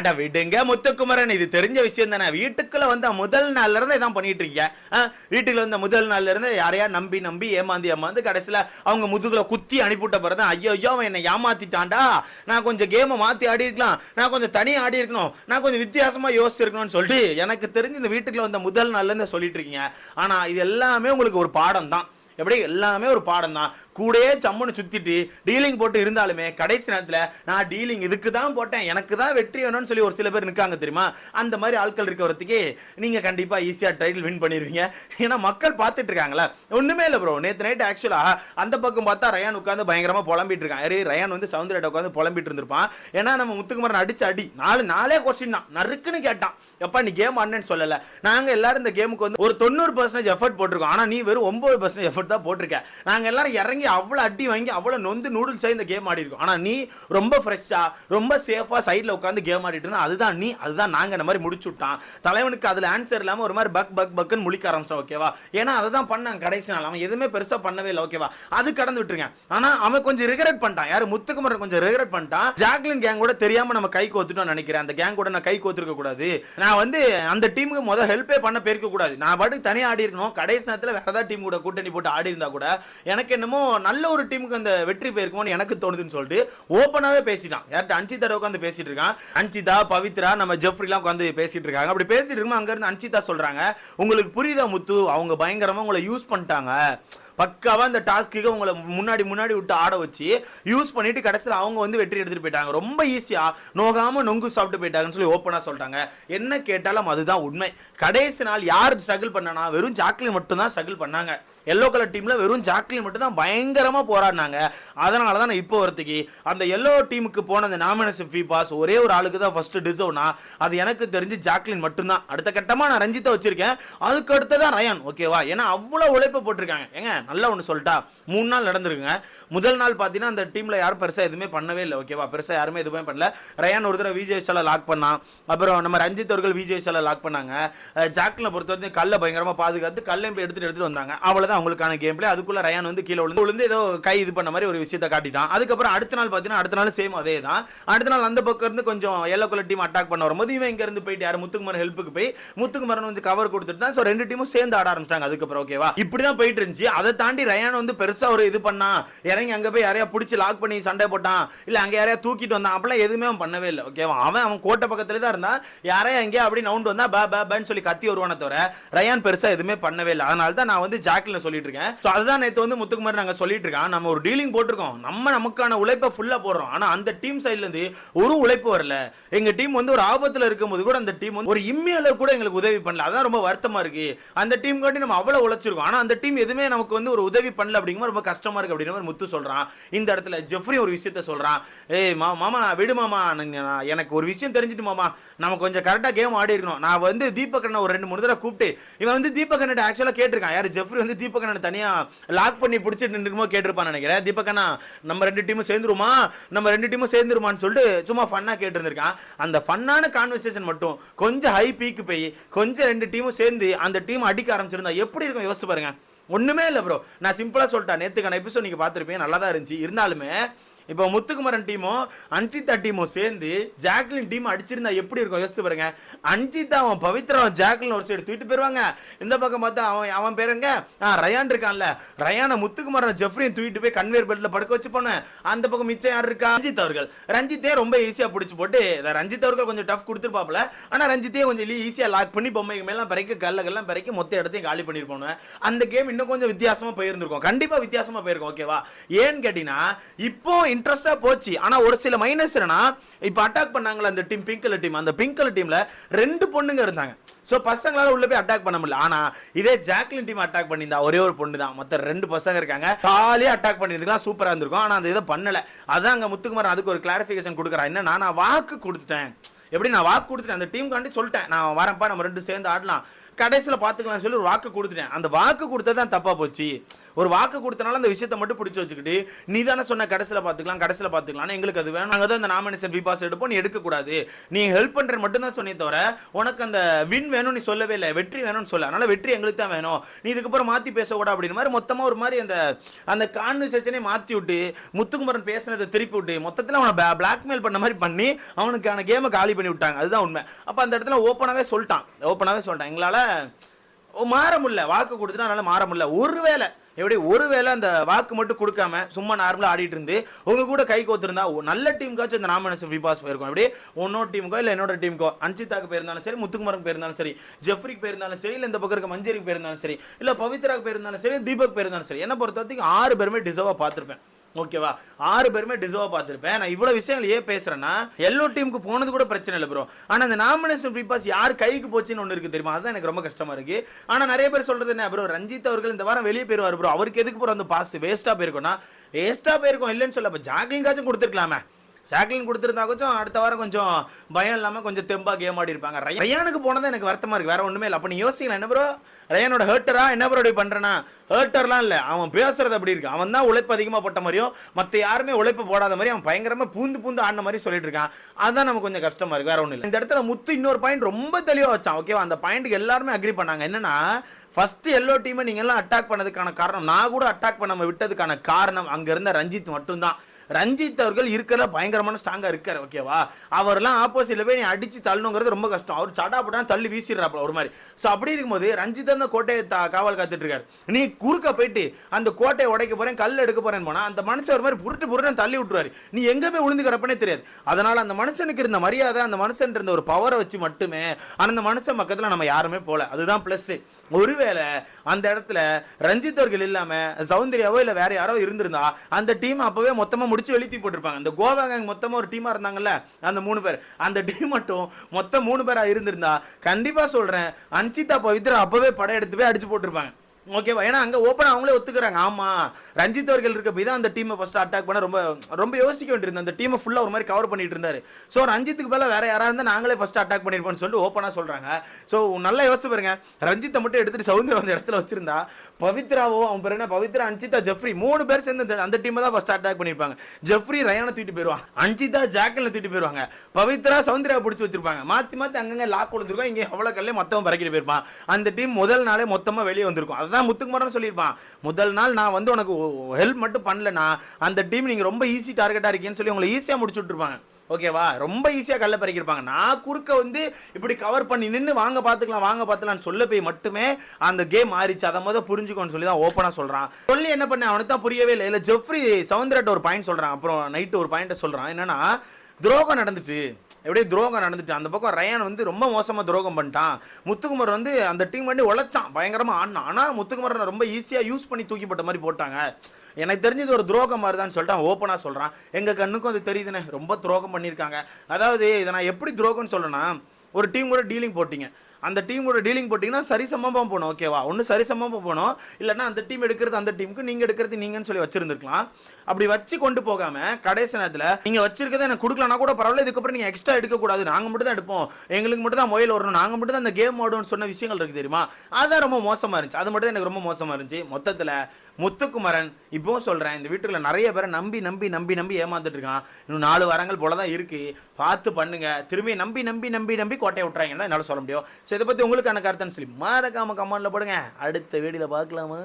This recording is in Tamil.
அட விடுங்க முத்துக்குமரன். இது தெரிஞ்ச விஷயம் தானே. வீட்டுக்குள்ள வந்த முதல் நாள்ல இருந்து இதான் பண்ணிட்டு இருக்கீங்க. ஆ, வீட்டுக்குள்ள வந்த முதல் நாள்ல இருந்து யாரையா நம்பி நம்பி ஏமாந்து ஏமாந்து கடைசியில அவங்க முதுகுல குத்தி அனுப்பிவிட்ட பிறகு ஐயோ ஐயோ அவன் என்னை ஏமாத்திட்டான்டா. நான் கொஞ்சம் கேமை மாத்தி ஆடி இருக்கலாம். நான் கொஞ்சம் தனியா ஆடி இருக்கணும். நான் கொஞ்சம் வித்தியாசமா யோசிச்சிருக்கணும்னு சொல்லிட்டு எனக்கு தெரிஞ்சு இந்த வீட்டுக்குள்ள வந்த முதல் நாள்ல இருந்து சொல்லிட்டு இருக்கீங்க. ஆனா இது எல்லாமே உங்களுக்கு ஒரு பாடம் தான் எப்படி எல்லாமே ஒரு பாடம் தான் கூடயே சம்முன்னு சுத்திட்டு டீலிங் போட்டு இருந்தாலுமே கடைசி நேரத்தில் நான் டீலிங் இதுக்கு தான் போட்டேன் எனக்கு தான் வெற்றி வேணும்னு சொல்லி ஒரு சில பேர் நிற்காங்க தெரியுமா? அந்த மாதிரி ஆட்கள் இருக்கிறதுக்கு நீங்கள் கண்டிப்பாக ஈஸியாக டைட்டில் வின் பண்ணிடுவீங்க ஏன்னா மக்கள் பார்த்துட்டு இருக்காங்களா ஒன்றுமே இல்லை ப்ரோ நேற்று நைட் ஆக்சுவலாக அந்த பக்கம் பார்த்தா ரயான் உட்காந்து பயங்கரமாக புலம்பிட்டு இருக்கான். அரே ரயான் வந்து சவுந்தரட்ட உட்காந்து புலம்பிட்டு இருந்திருப்பான். ஏன்னா நம்ம முத்துக்குமரன் அடிச்சு அடி. நாலு நாளே கொஸ்டின் தான். நறுக்குன்னு கேட்டான். எப்பா நீ கேம் ஆடினேன்னு சொல்லலை. நாங்கள் எல்லாரும் இந்த கேமுக்கு வந்து ஒரு தொண்ணூறு பர்சன்டேஜ் எஃபர்ட் போட்டிருக்கோம். ஆனால் நீ வெறும் ஒன்பது பர்சன்டேஜ் எஃபர்ட் தான் போட்டிருக்க. நாங்கள் எல்லாரும் இறங்கி அவ்வளோ அடி வாங்கி அவ்வளோ நொந்து நூடுல்ஸ் இந்த கேம் ஆடி இருக்கோம். ஆனால் நீ ரொம்ப ஃப்ரெஷ்ஷாக ரொம்ப சேஃபாக சைடில் உட்காந்து கேம் ஆடிட்டு இருந்தா அதுதான் நீ அதுதான் நாங்கள் இந்த மாதிரி முடிச்சு விட்டான். தலைவனுக்கு அதில் ஆன்சர் இல்லாமல் ஒரு மாதிரி பக் பக் பக்குன்னு முழிக்க ஆரம்பிச்சோம் ஓகேவா ஏன்னா அதை தான் பண்ணாங்க கடைசி நாள். அவன் எதுவுமே பெருசாக பண்ணவே இல்லை ஓகேவா அது கடந்து விட்டுருங்க. ஆனால் அவன் கொஞ்சம் ரிகரெட் பண்ணிட்டான். யார்? முத்துக்குமரன் கொஞ்சம் ரிகரெட் பண்ணிட்டான். ஜாக்லின் கேங் கூட தெரியாமல் நம்ம கை கோத்துட்டோம் நினைக்கிறேன். அந்த கேங் கூட நான் கை கோத்துருக்க கூடாது. நான் வந்து அந்த டீமுக்கு முதல் ஹெல்ப்பே பண்ண போயிருக்க கூடாது. நான் பாட்டுக்கு தனியாக ஆடி இருக்கணும். கடைசி நேரத்தில் வேற ஏதாவது டீம் கூட கூட்டணி போட்டு ஆடி இருந்தா கூட எனக்கு என்னமோ நல்ல ஒரு டீமுக்கு அந்த வெற்றி போயிருக்குமோன்னு எனக்கு தோணுதுன்னு சொல்லிட்டு ஓப்பனாகவே பேசிட்டான். யார்கிட்ட அன்சிதா உட்காந்து பேசிட்டு இருக்கான். அன்சிதா பவித்ரா நம்ம ஜெஃப்ரிலாம் உட்காந்து பேசிட்டு இருக்காங்க. அப்படி பேசிட்டு இருக்கும்போது அங்கேருந்து அன்சிதா சொல்கிறாங்க உங்களுக்கு புரியுதா முத்து? அவங்க பயங்கரமாக உங்களை யூஸ் பண்ணிட்டாங்க. பக்காவாக இந்த டாஸ்க்குக்கு உங்களை முன்னாடி முன்னாடி விட்டு ஆட வச்சு யூஸ் பண்ணிட்டு கடைசியில் அவங்க வந்து வெற்றி எடுத்துட்டு போயிட்டாங்க. ரொம்ப ஈஸியாக நோகாமல் நொங்கு சாப்பிட்டு போயிட்டாங்கன்னு சொல்லி ஓப்பனாக சொல்கிறாங்க என்ன கேட்டாலும் அதுதான் உண்மை. கடைசி நாள் யார் ஸ்ட்ரகிள் பண்ணனா? வெறும் ஜாக்லின் மட்டும் தான் ஸ்ட்ரகிள் பண்ணாங்க. எல்லோ கலர் டீமில் வெறும் ஜாக்லின் மட்டும் தான் பயங்கரமாக போராடினாங்க. அதனால தான் நான் இப்போ வரத்துக்கு அந்த எல்லோ டீமுக்கு போன அந்த நாமினேஷன் ஃபீ பாஸ் ஒரே ஒரு ஆளுக்கு தான் ஃபஸ்ட்டு டிசர்வ்னா அது எனக்கு தெரிஞ்சு ஜாக்லின் மட்டும்தான். அடுத்த கட்டமாக நான் ரஞ்சித்தை வச்சுருக்கேன். அதுக்கு அடுத்ததான் ரயான் ஓகேவா ஏன்னா அவ்வளோ உழைப்பு போட்டிருக்காங்க. ஏங்க நல்லா ஒன்று சொல்லிட்டா. மூணு நாள் நடந்திருக்குங்க. முதல் நாள் பார்த்தீங்கன்னா அந்த டீமில் யாரும் பெருசாக எதுவுமே பண்ணவே இல்லை ஓகேவா பெருசாக யாருமே எதுவுமே பண்ணல. ரயான் ஒரு தடவை விஜய் விஷால லாக் பண்ணான். அப்புறம் நம்ம ரஞ்சித் அவர்கள் விஜய் விஷால லாக் பண்ணாங்க. ஜாக்லினை பொறுத்த வரைக்கும் கல்லை பயங்கரமாக பாதுகாத்து கல்லை போய் எடுத்துகிட்டு வந்தாங்க. வந்தாங்க தான் அவங்களுக்கான கேம் பிளே அதுக்குள்ள ரயான் வந்து கீழே விழுந்து விழுந்து ஏதோ கை இது பண்ண மாதிரி ஒரு விஷயத்த காட்டிட்டான். அதுக்கப்புறம் அடுத்த நாள் பார்த்தீங்கன்னா அடுத்த நாள் சேம் அதே தான் அடுத்த நாள் அந்த பக்கம் இருந்து கொஞ்சம் எல்லோ கலர் டீம் அட்டாக் பண்ண வரும்போது இவன் இங்க இருந்து போயிட்டு யார்? முத்துக்குமரன் ஹெல்ப்புக்கு போய் முத்துக்குமரன் வந்து கவர் கொடுத்துட்டு தான் ஸோ ரெண்டு டீமும் சேர்ந்து ஆட ஆரம்பிச்சிட்டாங்க. அதுக்கப்புறம் ஓகேவா இப்படி தான் போயிட்டு இருந்துச்சு. அதை தாண்டி ரயான் வந்து பெருசா ஒரு இது பண்ணா இறங்கி அங்க போய் யாரையா பிடிச்சி லாக் பண்ணி சண்டை போட்டான். இல்ல அங்க யாரையா தூக்கிட்டு வந்தான். அப்பெல்லாம் எதுவுமே அவன் பண்ணவே இல்லை ஓகேவா அவன் அவன் கோட்டை பக்கத்துல தான் இருந்தான். யாரையா எங்கேயா அப்படி நவுண்டு வந்தா பே பே பேன்னு சொல்லி கத்தி வருவானே தவிர ரயான் பெருசா எதுவுமே பண்ணவே இல்லை. அதனால தான் நான் வந்து ஜாக்லின் சொல்லிட்டு இருக்கேன் ஸோ அதுதான் நேற்று வந்து முத்துக்குமார் நாங்க சொல்லிட்டு இருக்கோம் நம்ம ஒரு டீலிங் போட்டிருக்கோம். நம்ம நமக்கான உழைப்பை ஃபுல்லா போடுறோம். ஆனால் அந்த டீம் சைட்லேருந்து ஒரு உழைப்பு வரல. எங்க டீம் வந்து ஒரு ஆபத்துல இருக்கும்போது கூட அந்த டீம் வந்து ஒரு இம்மி கூட எங்களுக்கு உதவி பண்ணல. அதான் ரொம்ப வருத்தமா இருக்கு. அந்த டீம் காட்டி நம்ம அவ்வளோ உழைச்சிருக்கோம். ஆனா அந்த டீம் எதுவுமே நமக்கு வந்து ஒரு உதவி பண்ணல அப்படிங்கிற ரொம்ப கஷ்டமா இருக்கு அப்படிங்கிற மாதிரி முத்து சொல்றான். இந்த இடத்துல ஜெஃப்ரி ஒரு விஷயத்த சொல்றான். ஏய் மா மாமா விடு மாமா. எனக்கு ஒரு விஷயம் தெரிஞ்சுட்டு மாமா. நம்ம கொஞ்சம் கரெக்டாக கேம் ஆடி இருக்கணும் நான் வந்து தீபக் ஒரு ரெண்டு மூணு தடவை கூப்பிட்டு இவன் வந்து தீபக் அண்ணன் ஆக்சுவலாக கேட்டிருக்கான். யார் ஜெஃப்ரி வந்து தீபக் அண்ணனை தனியாக லாக் பண்ணி பிடிச்சிட்டு நின்றுமோ கேட்டிருப்பான்னு நினைக்கிறேன். தீபக் அண்ணா நம்ம ரெண்டு டீமும் சேர்ந்துருமா நம்ம ரெண்டு டீமும் சேர்ந்துருமான்னு சொல்லிட்டு சும்மா ஃபன்னாக கேட்டிருந்திருக்கான். அந்த ஃபன்னான கான்வர்சேஷன் மட்டும் கொஞ்சம் ஹை பீக்கு போய் கொஞ்சம் ரெண்டு டீமும் சேர்ந்து அந்த டீம் அடிக்க ஆரம்பிச்சிருந்தா எப்படி இருக்கும்? யோசிச்சு பாருங்க. ஒன்றுமே இல்லை ப்ரோ நான் சிம்பிளாக சொல்லிட்டேன். நேற்றுக்கான எபிசோட் நீங்கள் பார்த்துருப்பீங்க. நல்லா தான் இருந்துச்சு. இருந்தாலுமே இப்போ முத்துக்குமரன் டீமும் அன்சிதா டீமும் சேர்ந்து ஜாக்லின் டீம் அடிச்சிருந்தா எப்படி இருக்கும்? யோசிச்சு பாருங்க. அன்சிதா அவன் பவித்ரா ஜாக்லின் ஒரு சைடு தூக்கிட்டு போயிருவாங்க. இந்த பக்கம் பார்த்தா அவன் அவன் பேருங்க ரயான் இருக்கான்ல. ரயானை முத்துக்குமரன் ஜெஃப்ரியும் தூக்கிட்டு போய் கன்வேர் பெல்ட்ல படுக்க வச்சு போனேன். அந்த பக்கம் மிச்சம் யார் இருக்கா? ரஞ்சித் அவர்கள். ரஞ்சித்தே ரொம்ப ஈஸியா பிடிச்சி போட்டு ரஞ்சித் அவர்கள் கொஞ்சம் டஃப் கொடுத்துருப்பாப்ல ஆனா ரஞ்சித்தே கொஞ்சம் ஈஸியா லாக் பண்ணி பொம்மைக்கு மேலாம் பிறக்க கல்லகெல்லாம் பிறக்கி மொத்த இடத்தையும் காலி பண்ணிருப்போம் அந்த கேம் இன்னும் கொஞ்சம் வித்தியாசமா போயிருந்திருக்கும். கண்டிப்பா வித்தியாசமா போயிருக்கும் ஓகேவா ஏன்னு கேட்டீங்கன்னா இப்போ இன்ட்ரெஸ்டாக போச்சு. ஆனால் ஒரு சில மைனஸ் என்னன்னா இப்போ அட்டாக் பண்ணாங்களே அந்த டீம் பிங்க் கலர் டீம் அந்த பிங்க் கலர் ரெண்டு பொண்ணுங்க இருந்தாங்க. ஸோ பசங்களால உள்ள போய் அட்டாக் பண்ண முடியல. ஆனா இதே ஜாக்லின் டீம் அட்டாக் பண்ணியிருந்தா ஒரே ஒரு பொண்ணு தான் மொத்தம் ரெண்டு பசங்க இருக்காங்க. காலையே அட்டாக் பண்ணியிருந்துக்கலாம் சூப்பராக இருந்திருக்கும். ஆனால் அந்த இதை பண்ணல. அதான் அங்கே முத்துக்குமார் அதுக்கு ஒரு கிளாரிஃபிகேஷன் கொடுக்குறான். என்ன நான் வாக்கு கொடுத்துட்டேன். எப்படி நான் வாக்கு கொடுத்துட்டேன்? அந்த டீம் காண்டி சொல்லிட்டேன். நான் வரேன்ப்பா நம்ம ரெண்டு சேர்ந்து ஆடலாம். கடைசியில் பார்த்துக்கலாம் சொல்லி ஒரு வாக்கு கொடுத்துட்டேன். அந்த வாக்கு கொடுத்தது தான் தப்பாக போச்சு. ஒரு வாக்கு கொடுத்தனால அந்த விஷயத்தை மட்டும் பிடிச்சி வச்சுக்கிட்டு நீ தானே சொன்ன கடைசியில் பார்த்துக்கலாம் கடைசியில் பார்த்துக்கலாம் எங்களுக்கு அது வேணும். நாங்கள் தான் இந்த நாமினேஷன் விபாஸ் எடுப்போம் நீ எடுக்கக்கூடாது. நீ ஹெல்ப் பண்ணுறது மட்டும் தான் சொன்னே தவிர உனக்கு அந்த வின் வேணும் நீ சொல்லவே இல்லை வெற்றி வேணும்னு சொல்ல அதனால் வெற்றி எங்களுக்கு தான் வேணும். நீ இதுக்கப்புறம் மாற்றி பேசக்கூடாது அப்படின்னு மாதிரி மொத்தமாக ஒரு மாதிரி அந்த அந்த கான்வர்சேஷனே மாற்றி விட்டு முத்துக்குமரன் பேசினதை திருப்பி விட்டு மொத்தத்தில் அவனை பிளாக்மெயில் பண்ண மாதிரி பண்ணி அவனுக்கான கேமை காலி பண்ணி விட்டாங்க. அதுதான் உண்மை. அப்போ அந்த இடத்துல ஓப்பனாகவே சொல்லிட்டான். ஓப்பனாகவே சொல்லிட்டான். எங்களால் மாற முடியல. வாக்கு கொடுத்துட்டு அதனால் மாற முடியல. ஒருவேளை எப்படி ஒருவேளை அந்த வாக்கு மட்டும் கொடுக்காம சும்மா நார்மலாக ஆடிட்டு இருந்து உங்க கூட கை கோத்திருந்தா நல்ல டீமுக்காச்சும் இந்த நாமினேஷன் விபாஸ் போயிருக்கும். எப்படி உன்னோட டீமுக்கோ இல்லை என்னோட டீமுக்கோ அன்சிதாக்கு போயிருந்தாலும் சரி முத்துக்குமரம் போயிருந்தாலும் சரி ஜெஃப்ரிக்கு போயிருந்தாலும் சரி இல்லை இந்த பக்கம் இருக்க மஞ்சரிக்கு போயிருந்தாலும் சரி இல்லை பவித்ராக்கு போயிருந்தாலும் சரி தீபக் போயிருந்தாலும் சரி என்ன பொறுத்த வரைக்கும் ஆறு பேருமே டிசர்வாக பார்த்துருப்பேன். ஓகேவா? ஆறு பேருமே டிசர்வ் பார்த்துருப்பேன். நான் இவ்வளோ விஷயங்கள் ஏன் பேசுகிறேன்னா எல்லோ டீமுக்கு போனது கூட பிரச்சனை இல்லை ப்ரோ ஆனால் அந்த நாமினேஷன் ஃப்ரீ பாஸ் யார் கைக்கு போச்சுன்னு ஒன்று இருக்குது தெரியுமா? அதுதான் எனக்கு ரொம்ப கஷ்டமாக இருக்குது ஆனால் நிறைய பேர் சொல்கிறது என்ன ப்ரோ ரஞ்சித் அவர்கள் இந்த வாரம் வெளியே போயிருவார் ப்ரோ அவருக்கு எதுக்கு ப்ரோ அந்த பாஸ் வேஸ்ட்டாக போயிருக்கோம்னா வேஸ்ட்டாக போயிருக்கோம் இல்லைன்னு சொல்ல இப்போ ஜாக்லிங்காச்சும் கொடுத்துருக்கலாமே. சாக்லின் கொடுத்துருந்தா கொஞ்சம் அடுத்த வாரம் கொஞ்சம் பயம் இல்லாமல் கொஞ்சம் தெம்பாக கேம் ஆடி இருப்பாங்க. ரயானுக்கு போனது எனக்கு வருத்தமாக இருக்குது வேற ஒன்றுமே இல்லை. அப்போ நீ யோசிக்கலாம் என்ன ப்ரோ ரயானோட ஹேர்ட்டரா என்ன ப்ரோ இப்படி பண்ணுறேன்னா ஹேர்ட்டர்லாம் இல்லை. அவன் பேசுறது அப்படி இருக்கு. அவன் தான் உழைப்பு அதிகமாக போட்ட மாதிரியும் மற்ற யாருமே உழைப்பு போடாத மாதிரி அவன் பயங்கரமாக பூந்து பூந்து ஆடின மாதிரி சொல்லிட்டு இருக்கான். அதுதான் நமக்கு கொஞ்சம் கஷ்டமா இருக்குது வேற ஒன்றும் இல்லை. இந்த இடத்துல முத்து இன்னொரு பாயிண்ட் ரொம்ப தெளிவாக வச்சான். ஓகேவா அந்த பாயிண்ட்டுக்கு எல்லாருமே அக்ரி பண்ணாங்க. என்னன்னா ஃபஸ்ட்டு எல்லோ டீமை நீங்கள் எல்லாம் அட்டாக் பண்ணதுக்கான காரணம் நான் கூட அட்டாக் பண்ணாம விட்டதுக்கான காரணம் அங்கே இருந்த ரஞ்சித் மட்டும்தான். ரஞ்சித் அவர்கள் இருக்கிற பயங்கரமான ஸ்ட்ராங்காக இருக்கார் ஓகேவா அவர்லாம் ஆப்போசிட்ல போய் நீ அடிச்சு தள்ளணுங்கிறது ரொம்ப கஷ்டம். அவர் சடா பட்டா தள்ளி வீசிடுறாப்புல ஒரு மாதிரி. ஸோ அப்படி இருக்கும்போது ரஞ்சித் அந்த கோட்டையை தா- காவல் காத்துட்டு இருக்காரு நீ குறுக்க போயிட்டு அந்த கோட்டையை உடைக்க போறேன் கல் எடுக்க போறேன்னு போனால் அந்த மனுஷன் ஒரு மாதிரி புருட்டு புருட்டு தள்ளி விட்டுருவாரு. நீ எங்க போய் விழுந்து கிடப்பனே தெரியாது. அதனால அந்த மனுஷனுக்கு இருந்த மரியாதை அந்த மனுஷன் இருந்த ஒரு பவரை வச்சு மட்டுமே அந்த மனுஷன் பக்கத்தில் நம்ம யாருமே போல. அதுதான் ப்ளஸ்ஸு ஒருவேளை அந்த இடத்துல ரஞ்சித் அவர்கள் இல்லாமல் சௌந்தர்யாவோ இல்லை வேற யாரோ இருந்திருந்தா அந்த டீம் அப்பவே மொத்தமா முடிச்சு வெளித்தி போட்டிருப்பாங்க. இந்த கோவா கேங் மொத்தமா ஒரு டீமா இருந்தாங்கல்ல அந்த மூணு பேர். அந்த டீம் மட்டும் மொத்தம் மூணு பேரா இருந்திருந்தா கண்டிப்பா சொல்றேன் அன்சிதா பவித்ரா அப்பவே படையெடுத்து போய் அடிச்சு போட்டிருப்பாங்க. ஓகேவா ஏன்னா அங்கே ஓப்பன் அவங்களே ஒத்துக்கிறாங்க. ஆமாம் ரஞ்சித் அவர்கள் இருக்க போய் தான் அந்த டீமை ஃபஸ்ட்டு அட்டாக் பண்ண ரொம்ப ரொம்ப யோசிக்க வேண்டியிருந்தது. அந்த டீமை ஃபுல்லாக ஒரு மாதிரி கவர் பண்ணிட்டு இருந்தார். ஸோ ரஞ்சித்துக்கு பதிலாக வேற யாராக இருந்தால் நாங்களே ஃபஸ்ட்டு அட்டாக் பண்ணியிருப்போம்னு சொல்லிட்டு ஓப்பனாக சொல்கிறாங்க ஸோ நல்லா யோசிச்சு பாருங்க. ரஞ்சித்தை மட்டும் எடுத்துட்டு சவுந்தரம் அந்த இடத்துல வச்சிருந்தா பவித்ராவோ அவன் பேர் என்ன? பவித்ரா அன்சிதா ஜெஃப்ரி மூணு பேர் சேர்ந்து அந்த- அந்த டீமை தான் ஃபஸ்ட் அட்டாக் பண்ணியிருப்பாங்க ஜெஃப்ரி ரயானை தூக்கிட்டு போயிடுவான் அன்சிதா ஜாக்கல்ல தூக்கிட்டு போயிருவாங்க. பவித்ரா சவுந்தர்யா பிடிச்சி வச்சிருப்பாங்க. மாற்றி மாற்றி அங்கங்கே லாக் கொடுத்துருக்கோம். இங்கே அவ்வளோ கல்லே மொத்தம் பறக்கிட்டு போயிருப்பான். அந்த டீம் முதல் நாளே மொத்தமாக வெளியே வந்திருக்கும். அதுதான் முத்துக்குமாரன் சொல்லியிருப்பான் முதல் நாள் நான் வந்து உனக்கு ஹெல்ப் மட்டும் பண்ணலனா அந்த டீம் நீங்கள் ரொம்ப ஈஸி டார்கெட்டாக இருக்கீங்கன்னு சொல்லி உங்களை ஈஸியாக முடிச்சு விட்ருப்பாங்க ஓகேவா ரொம்ப ஈஸியாக கல்ல பறிக்கிருப்பாங்க. நான் குறுக்க வந்து இப்படி கவர் பண்ணி நின்று வாங்க பார்த்துக்கலாம் வாங்க பார்த்துக்கலாம்னு சொல்ல போய் மட்டுமே அந்த கேம் மாறிச்சு. அதை முதல் புரிஞ்சுக்கோன்னு சொல்லி தான் ஓப்பனாக சொல்கிறான் சொல்லி என்ன பண்ண அவனுக்கு தான் புரியவே இல்லை. இல்லை ஜெஃப்ரி சவுந்தரட்ட ஒரு பாயிண்ட் சொல்கிறான் அப்புறம் நைட்டு ஒரு பாயிண்ட்டை சொல்கிறான் என்னன்னா துரோகம் நடந்துச்சு. எப்படியே துரோகம் நடந்துச்சு. அந்த பக்கம் ரயான் வந்து ரொம்ப மோசமாக துரோகம் பண்ணிட்டான். முத்துக்குமர் வந்து அந்த டீம் பண்ணி உழைச்சான். பயங்கரமாக ஆடினான். ஆனால் முத்துக்குமாரனை ரொம்ப ஈஸியாக யூஸ் பண்ணி தூக்கிப்பட்ட மாதிரி போட்டாங்க. எனக்கு தெரிஞ்சது ஒரு துரோகம் மாதிரி தான் சொல்லிட்டு அவன் ஓப்பனாக சொல்கிறான் எங்கள் கண்ணுக்கும் அது தெரியுதுண்ணே ரொம்ப துரோகம் பண்ணியிருக்காங்க. அதாவது இதை நான் எப்படி துரோகம்னு சொல்றேன்னா ஒரு டீம் கூட டீலிங் போட்டிங்க. அந்த டீமோட டீலிங் போட்டிங்கன்னா சரிசமமாக போகணும் ஓகேவா ஒன்று சரிசமமாக போகணும். இல்லைன்னா அந்த டீம் எடுக்கிறது அந்த டீமுக்கு நீங்கள் எடுக்கிறது நீங்கன்னு சொல்லி வச்சிருந்துருக்கலாம். அப்படி வச்சு கொண்டு போகாமல் கடைசி நேரத்தில் நீங்கள் வச்சிருக்கதை எனக்கு கொடுக்கலனா கூட பரவாயில்ல இதுக்கப்புறம் நீங்கள் எக்ஸ்ட்ரா எடுக்கக்கூடாது. நாங்கள் மட்டும் தான் எடுப்போம். எங்களுக்கு மட்டும் தான் மொபைல் வரணும். நாங்கள் மட்டும் தான் அந்த கேம் ஆடுவோம்னு சொன்ன விஷயங்கள் இருக்குது தெரியுமா? அதுதான் ரொம்ப மோசமாக இருந்துச்சு. அது மட்டும் தான் எனக்கு ரொம்ப மோசமாக இருந்துச்சு. மொத்தத்தில் முத்துக்குமரன் இப்போவும் சொல்கிறேன் இந்த வீட்டுல நிறைய பேரை நம்பி நம்பி நம்பி நம்பி ஏமாந்துட்டு இருக்கான். இன்னும் நாலு வாரங்கள் போல தான் இருக்குது பார்த்து பண்ணுங்கள் திரும்பி நம்பி நம்பி நம்பி நம்பி கோட்டையை விட்றாங்கன்னு தான் என்னால் சொல்ல முடியும். ஸோ இதை பற்றி உங்களுக்கான கருத்துன்னு சொல்லி மறக்காம கமெண்டில் போடுங்க. அடுத்த வீடியோவில் பார்க்கலாமா?